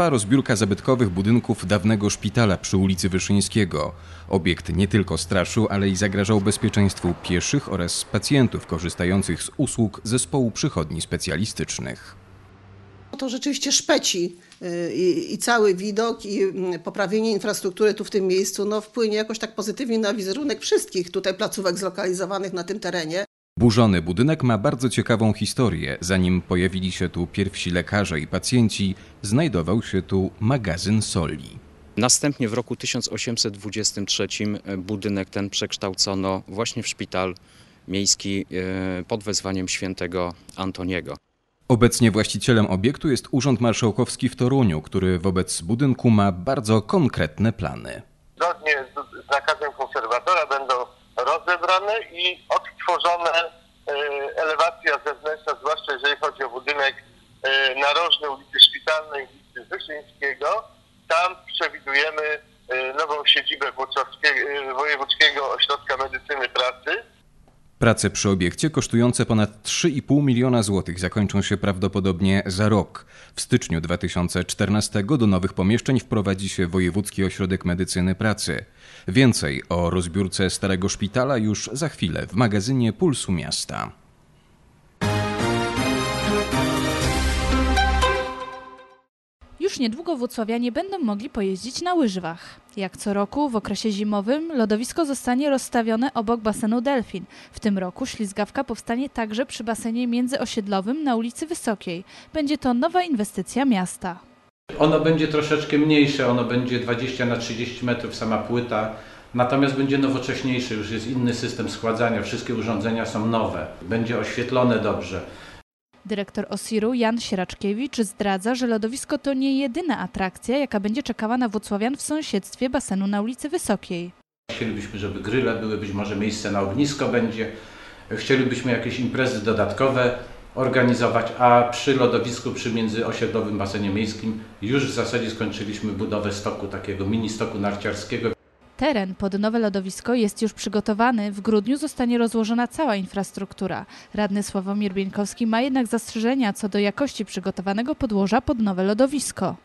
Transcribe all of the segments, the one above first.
Trwa rozbiórka zabytkowych budynków dawnego szpitala przy ulicy Wyszyńskiego. Obiekt nie tylko straszył, ale i zagrażał bezpieczeństwu pieszych oraz pacjentów korzystających z usług zespołu przychodni specjalistycznych. To rzeczywiście szpeci y, i, i cały widok i mm, poprawienie infrastruktury tu w tym miejscu no, wpłynie jakoś tak pozytywnie na wizerunek wszystkich tutaj placówek zlokalizowanych na tym terenie. Burzony budynek ma bardzo ciekawą historię. Zanim pojawili się tu pierwsi lekarze i pacjenci, znajdował się tu magazyn soli. Następnie w roku 1823 budynek ten przekształcono właśnie w szpital miejski e, pod wezwaniem świętego Antoniego. Obecnie właścicielem obiektu jest Urząd Marszałkowski w Toruniu, który wobec budynku ma bardzo konkretne plany. Zgodnie z, z nakazem konserwatora będą rozebrane i odtworzone e, elewacja zewnętrzna, zwłaszcza jeżeli chodzi o budynek e, narożny ulicy Szpitalnej, ulicy Wyszyńskiego. Tam przewidujemy e, nową siedzibę Wojewódzkiego Ośrodka Medycyny Pracy. Prace przy obiekcie kosztujące ponad 3,5 miliona złotych zakończą się prawdopodobnie za rok. W styczniu 2014 do nowych pomieszczeń wprowadzi się Wojewódzki Ośrodek Medycyny Pracy. Więcej o rozbiórce Starego Szpitala już za chwilę w magazynie Pulsu Miasta. Już niedługo włocławianie będą mogli pojeździć na łyżwach. Jak co roku w okresie zimowym lodowisko zostanie rozstawione obok basenu Delfin. W tym roku ślizgawka powstanie także przy basenie międzyosiedlowym na ulicy Wysokiej. Będzie to nowa inwestycja miasta. Ono będzie troszeczkę mniejsze, ono będzie 20 na 30 metrów sama płyta, natomiast będzie nowocześniejsze, już jest inny system schładzania, wszystkie urządzenia są nowe, będzie oświetlone dobrze. Dyrektor Osiru Jan Siraczkiewicz zdradza, że lodowisko to nie jedyna atrakcja, jaka będzie czekała na Włocławian w sąsiedztwie basenu na ulicy Wysokiej. Chcielibyśmy, żeby gryle były, być może miejsce na ognisko będzie, chcielibyśmy jakieś imprezy dodatkowe organizować, a przy lodowisku, przy międzyosiedlowym basenie miejskim już w zasadzie skończyliśmy budowę stoku, takiego mini stoku narciarskiego. Teren pod nowe lodowisko jest już przygotowany. W grudniu zostanie rozłożona cała infrastruktura. Radny Sławomir Bieńkowski ma jednak zastrzeżenia co do jakości przygotowanego podłoża pod nowe lodowisko.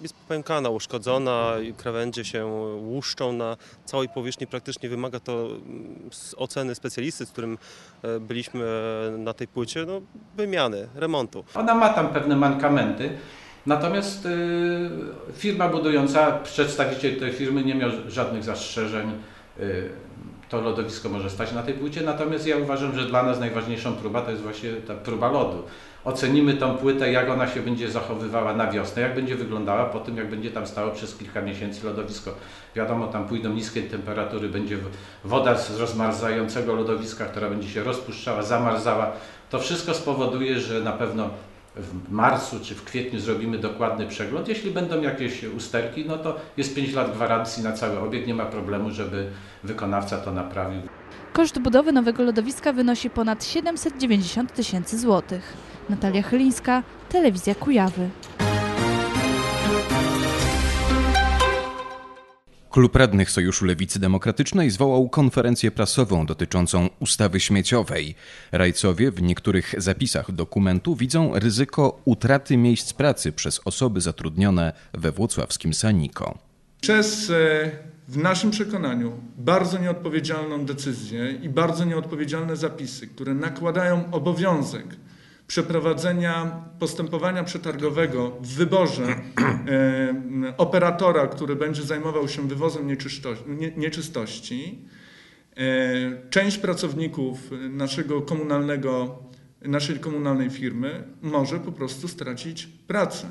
jest popękana, uszkodzona, i krawędzie się łuszczą na całej powierzchni. Praktycznie wymaga to mm, z oceny specjalisty, z którym e, byliśmy e, na tej płycie, no, wymiany, remontu. Ona ma tam pewne mankamenty, natomiast y, firma budująca, przedstawiciel tej firmy nie miał żadnych zastrzeżeń. Y, to lodowisko może stać na tej płycie, natomiast ja uważam, że dla nas najważniejszą próba to jest właśnie ta próba lodu. Ocenimy tą płytę, jak ona się będzie zachowywała na wiosnę, jak będzie wyglądała po tym, jak będzie tam stało przez kilka miesięcy lodowisko. Wiadomo, tam pójdą niskie temperatury, będzie woda z rozmarzającego lodowiska, która będzie się rozpuszczała, zamarzała. To wszystko spowoduje, że na pewno w marcu czy w kwietniu zrobimy dokładny przegląd. Jeśli będą jakieś usterki, no to jest 5 lat gwarancji na cały obiekt, nie ma problemu, żeby wykonawca to naprawił. Koszt budowy nowego lodowiska wynosi ponad 790 tysięcy złotych. Natalia Chylińska, Telewizja Kujawy. Klub Radnych Sojuszu Lewicy Demokratycznej zwołał konferencję prasową dotyczącą ustawy śmieciowej. Rajcowie w niektórych zapisach dokumentu widzą ryzyko utraty miejsc pracy przez osoby zatrudnione we włocławskim Saniko. Przez, e, w naszym przekonaniu, bardzo nieodpowiedzialną decyzję i bardzo nieodpowiedzialne zapisy, które nakładają obowiązek przeprowadzenia postępowania przetargowego w wyborze e, operatora, który będzie zajmował się wywozem nieczysto- nie- nieczystości, e, część pracowników naszego komunalnego, naszej komunalnej firmy może po prostu stracić pracę.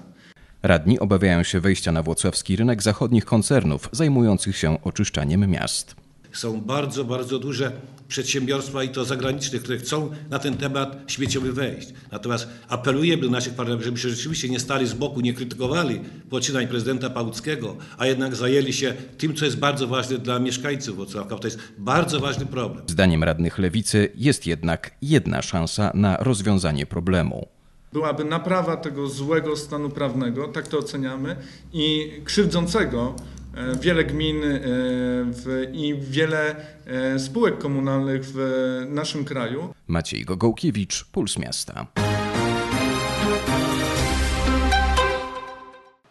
Radni obawiają się wejścia na włocławski rynek zachodnich koncernów zajmujących się oczyszczaniem miast. Są bardzo, bardzo duże przedsiębiorstwa i to zagraniczne, które chcą na ten temat śmieciowy wejść. Natomiast apelujemy do naszych partnerów, żeby się rzeczywiście nie stali z boku, nie krytykowali poczynań prezydenta Pałuckiego, a jednak zajęli się tym, co jest bardzo ważne dla mieszkańców Wrocławka. To jest bardzo ważny problem. Zdaniem radnych lewicy jest jednak jedna szansa na rozwiązanie problemu. byłaby naprawa tego złego stanu prawnego, tak to oceniamy, i krzywdzącego wiele gmin e, w, i wiele e, spółek komunalnych w naszym kraju. Maciej Gogołkiewicz, Puls Miasta.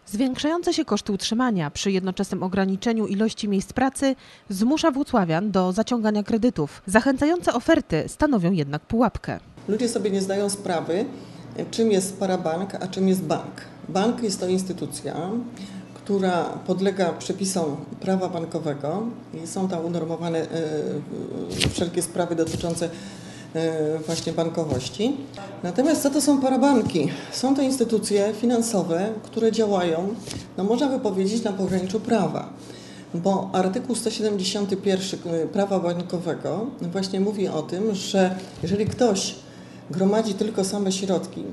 Zwiększające się koszty utrzymania przy jednoczesnym ograniczeniu ilości miejsc pracy zmusza włocławian do zaciągania kredytów. Zachęcające oferty stanowią jednak pułapkę. Ludzie sobie nie zdają sprawy, czym jest parabank, a czym jest bank. Bank jest to instytucja, która podlega przepisom prawa bankowego i są tam unormowane e, e, wszelkie sprawy dotyczące e, właśnie bankowości. Natomiast co to są parabanki? Są to instytucje finansowe, które działają, no można by powiedzieć, na pograniczu prawa. Bo artykuł 171 prawa bankowego właśnie mówi o tym, że jeżeli ktoś gromadzi tylko same środki,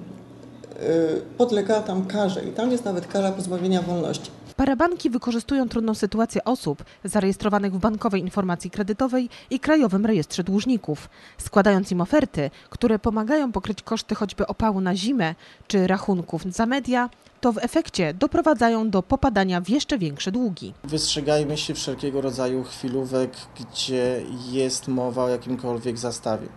podlega tam karze i tam jest nawet kara pozbawienia wolności. Parabanki wykorzystują trudną sytuację osób zarejestrowanych w Bankowej Informacji Kredytowej i Krajowym Rejestrze Dłużników, składając im oferty, które pomagają pokryć koszty choćby opału na zimę czy rachunków za media, to w efekcie doprowadzają do popadania w jeszcze większe długi. Wystrzegajmy się wszelkiego rodzaju chwilówek, gdzie jest mowa o jakimkolwiek zastawie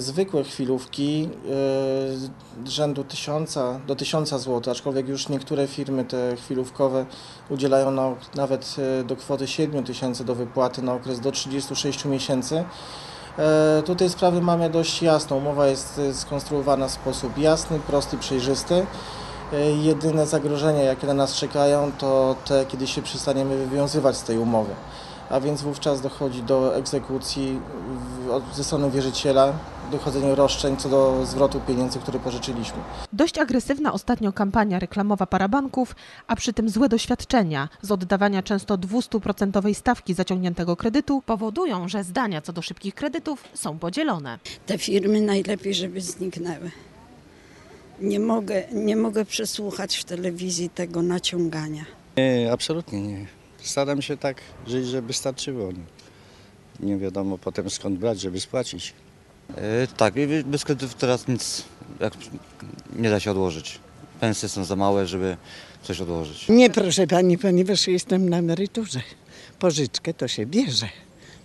zwykłe chwilówki yy, rzędu 1000 do 1000 zł, aczkolwiek już niektóre firmy te chwilówkowe udzielają na, nawet yy, do kwoty 7000 do wypłaty na okres do 36 miesięcy. Yy, tutaj sprawy mamy dość jasną. Umowa jest skonstruowana w sposób jasny, prosty, przejrzysty. Jedyne zagrożenia, jakie na nas czekają, to te, kiedy się przestaniemy wywiązywać z tej umowy a więc wówczas dochodzi do egzekucji ze strony wierzyciela, dochodzenia roszczeń co do zwrotu pieniędzy, które pożyczyliśmy. Dość agresywna ostatnio kampania reklamowa parabanków, a przy tym złe doświadczenia z oddawania często 200% stawki zaciągniętego kredytu powodują, że zdania co do szybkich kredytów są podzielone. Te firmy najlepiej, żeby zniknęły. Nie mogę, nie mogę przesłuchać w telewizji tego naciągania. Nie, absolutnie nie. Staram się tak żyć, żeby starczyło. Nie wiadomo potem skąd brać, żeby spłacić. E, tak, bez kredytów teraz nic jak, nie da się odłożyć. Pensje są za małe, żeby coś odłożyć. Nie, proszę pani, ponieważ jestem na emeryturze. Pożyczkę to się bierze,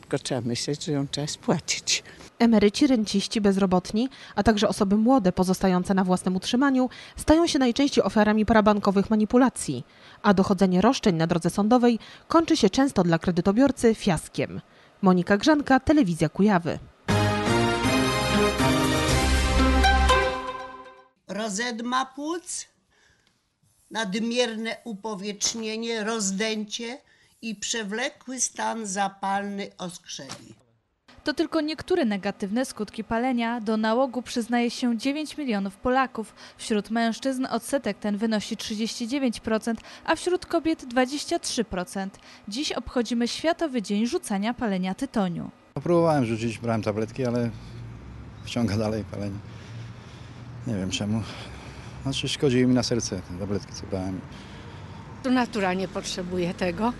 tylko trzeba myśleć, że ją trzeba spłacić. Emeryci, renciści, bezrobotni, a także osoby młode pozostające na własnym utrzymaniu stają się najczęściej ofiarami parabankowych manipulacji, a dochodzenie roszczeń na drodze sądowej kończy się często dla kredytobiorcy fiaskiem. Monika Grzanka, Telewizja Kujawy. Rozedma płuc, nadmierne upowietrznienie, rozdęcie i przewlekły stan zapalny oskrzeli. To tylko niektóre negatywne skutki palenia. Do nałogu przyznaje się 9 milionów Polaków. Wśród mężczyzn odsetek ten wynosi 39%, a wśród kobiet 23%. Dziś obchodzimy Światowy Dzień Rzucania Palenia Tytoniu. Próbowałem rzucić, brałem tabletki, ale wciąga dalej palenie. Nie wiem czemu. Znaczy szkodziły mi na serce te tabletki, co brałem. Tu naturalnie potrzebuję tego.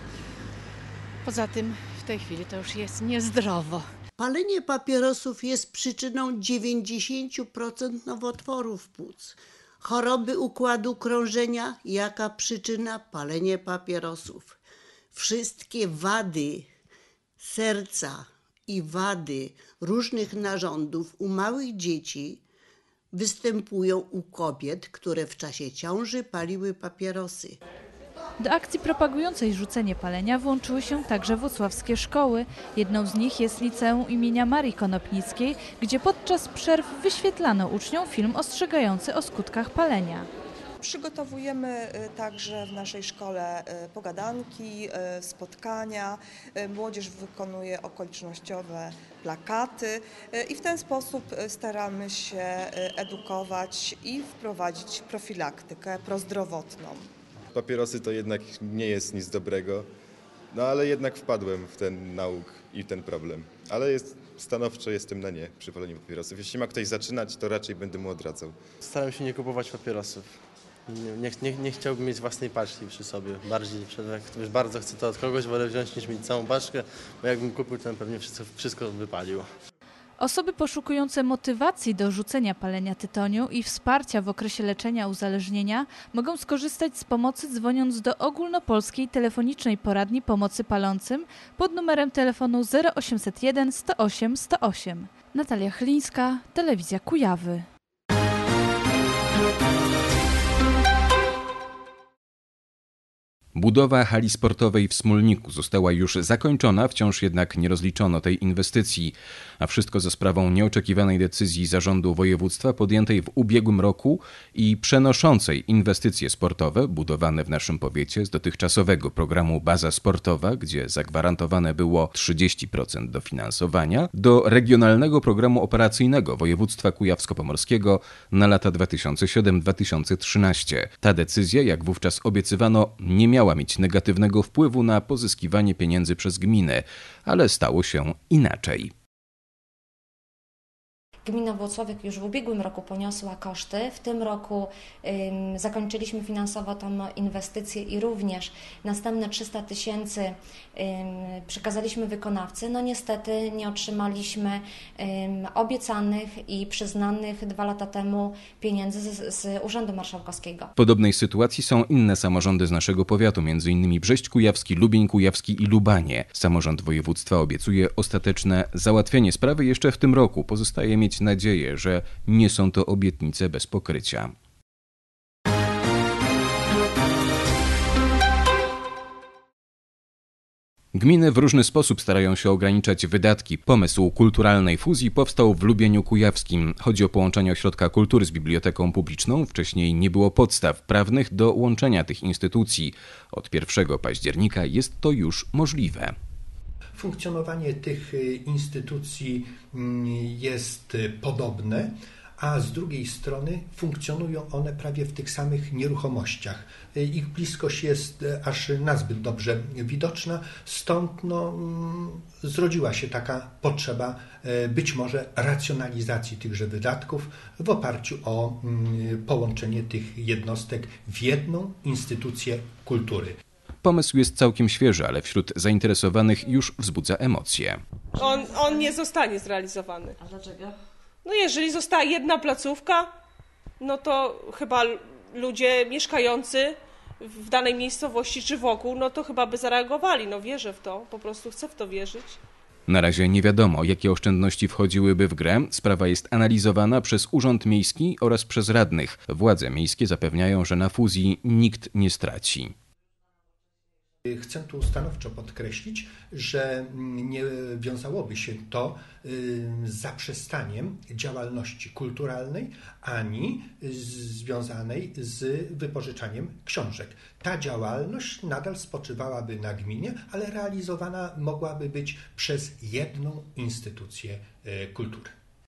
Poza tym w tej chwili to już jest niezdrowo. Palenie papierosów jest przyczyną 90% nowotworów płuc. Choroby układu krążenia, jaka przyczyna palenie papierosów. Wszystkie wady serca i wady różnych narządów u małych dzieci występują u kobiet, które w czasie ciąży paliły papierosy. Do akcji propagującej rzucenie palenia włączyły się także włocławskie szkoły. Jedną z nich jest liceum imienia Marii Konopnickiej, gdzie podczas przerw wyświetlano uczniom film ostrzegający o skutkach palenia. Przygotowujemy y, także w naszej szkole y, pogadanki, y, spotkania. Młodzież wykonuje okolicznościowe plakaty i w ten sposób staramy się edukować i wprowadzić profilaktykę prozdrowotną. Papierosy to jednak nie jest nic dobrego, no ale jednak wpadłem w ten nauk i ten problem. Ale jest, stanowczo jestem na nie przy paleniu papierosów. Jeśli ma ktoś zaczynać, to raczej będę mu odradzał. Staram się nie kupować papierosów. Nie, nie, nie chciałbym mieć własnej paczki przy sobie. Bardziej, jak ktoś bardzo chce to od kogoś, wolę wziąć niż mieć całą paczkę, bo jakbym kupił, to pewnie wszystko, wszystko wypalił. Osoby poszukujące motywacji do rzucenia palenia tytoniu i wsparcia w okresie leczenia uzależnienia mogą skorzystać z pomocy dzwoniąc do ogólnopolskiej telefonicznej poradni pomocy palącym pod numerem telefonu 0801 108 108. Natalia Chlińska, Telewizja Kujawy. Budowa hali sportowej w Smolniku została już zakończona, wciąż jednak nie rozliczono tej inwestycji, a wszystko za sprawą nieoczekiwanej decyzji zarządu województwa podjętej w ubiegłym roku i przenoszącej inwestycje sportowe budowane w naszym powiecie z dotychczasowego programu Baza Sportowa, gdzie zagwarantowane było 30% dofinansowania, do regionalnego programu operacyjnego województwa kujawsko-pomorskiego na lata 2007-2013. Ta decyzja, jak wówczas obiecywano, nie miała miała mieć negatywnego wpływu na pozyskiwanie pieniędzy przez gminę, ale stało się inaczej. Gmina Włocławek już w ubiegłym roku poniosła koszty. W tym roku ym, zakończyliśmy finansowo tą inwestycję i również następne 300 tysięcy ym, przekazaliśmy wykonawcy. No niestety nie otrzymaliśmy ym, obiecanych i przyznanych dwa lata temu pieniędzy z, z Urzędu Marszałkowskiego. W podobnej sytuacji są inne samorządy z naszego powiatu, m.in. Brześć Kujawski, Lubień Kujawski i Lubanie. Samorząd województwa obiecuje ostateczne załatwienie sprawy jeszcze w tym roku. Pozostaje mieć mieć nadzieję, że nie są to obietnice bez pokrycia. Gminy w różny sposób starają się ograniczać wydatki. Pomysł kulturalnej fuzji powstał w Lubieniu Kujawskim. Chodzi o połączenie ośrodka kultury z biblioteką publiczną. Wcześniej nie było podstaw prawnych do łączenia tych instytucji. Od 1 października jest to już możliwe. Funkcjonowanie tych y, instytucji mm, jest y, podobne, a z drugiej strony funkcjonują one prawie w tych samych nieruchomościach. Y, ich bliskość jest aż nazbyt dobrze widoczna, stąd no, mm, zrodziła się taka potrzeba być może racjonalizacji tychże wydatków w oparciu o mm, połączenie tych jednostek w jedną instytucję kultury. Pomysł jest całkiem świeży, ale wśród zainteresowanych już wzbudza emocje. On, on nie zostanie zrealizowany. A dlaczego? No jeżeli została jedna placówka, no to chyba ludzie mieszkający w danej miejscowości czy wokół, no to chyba by zareagowali. No wierzę w to, po prostu chcę w to wierzyć. Na razie nie wiadomo, jakie oszczędności wchodziłyby w grę. Sprawa jest analizowana przez Urząd Miejski oraz przez radnych. Władze miejskie zapewniają, że na fuzji nikt nie straci. Chcę tu stanowczo podkreślić, że nie wiązałoby się to z zaprzestaniem działalności kulturalnej ani związanej z wypożyczaniem książek. Ta działalność nadal spoczywałaby na gminie, ale realizowana mogłaby być przez jedną instytucję e, kultury.